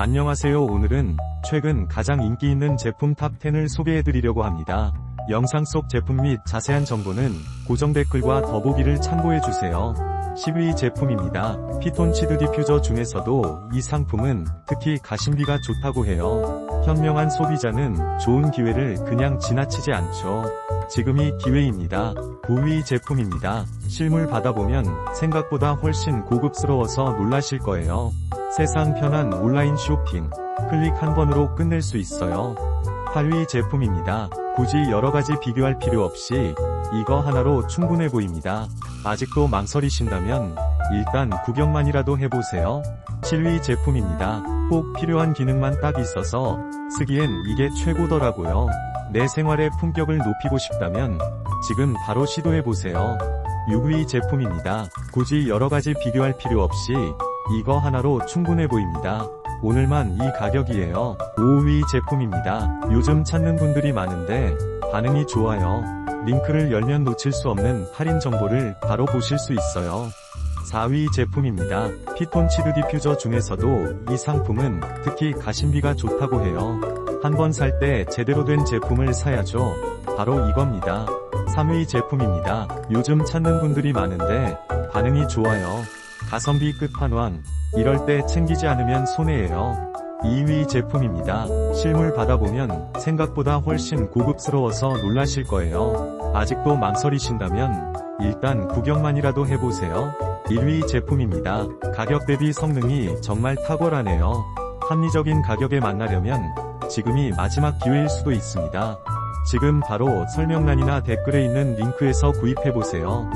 안녕하세요 오늘은 최근 가장 인기 있는 제품 탑10을 소개해드리려고 합니다. 영상 속 제품 및 자세한 정보는 고정 댓글과 더보기를 참고해주세요. 10위 제품입니다. 피톤 치드 디퓨저 중에서도 이 상품은 특히 가심비가 좋다고 해요. 현명한 소비자는 좋은 기회를 그냥 지나치지 않죠. 지금이 기회입니다. 9위 제품입니다. 실물 받아보면 생각보다 훨씬 고급스러워서 놀라실 거예요. 세상 편한 온라인 쇼핑. 클릭 한 번으로 끝낼 수 있어요. 8위 제품입니다. 굳이 여러가지 비교할 필요 없이 이거 하나로 충분해 보입니다. 아직도 망설이신다면 일단 구경만이라도 해보세요. 7위 제품입니다. 꼭 필요한 기능만 딱 있어서 쓰기엔 이게 최고더라고요. 내 생활의 품격을 높이고 싶다면 지금 바로 시도해보세요. 6위 제품입니다. 굳이 여러가지 비교할 필요 없이 이거 하나로 충분해 보입니다. 오늘만 이 가격이에요. 5위 제품입니다. 요즘 찾는 분들이 많은데 반응이 좋아요. 링크를 열면 놓칠 수 없는 할인 정보를 바로 보실 수 있어요. 4위 제품입니다. 피톤 치드 디퓨저 중에서도 이 상품은 특히 가심비가 좋다고 해요. 한 번 살 때 제대로 된 제품을 사야죠. 바로 이겁니다. 3위 제품입니다. 요즘 찾는 분들이 많은데 반응이 좋아요. 가성비 끝판왕. 이럴 때 챙기지 않으면 손해예요. 2위 제품입니다. 실물 받아보면 생각보다 훨씬 고급스러워서 놀라실 거예요. 아직도 망설이신다면 일단 구경만이라도 해보세요. 1위 제품입니다. 가격 대비 성능이 정말 탁월하네요. 합리적인 가격에 만나려면 지금이 마지막 기회일 수도 있습니다. 지금 바로 설명란이나 댓글에 있는 링크에서 구입해보세요.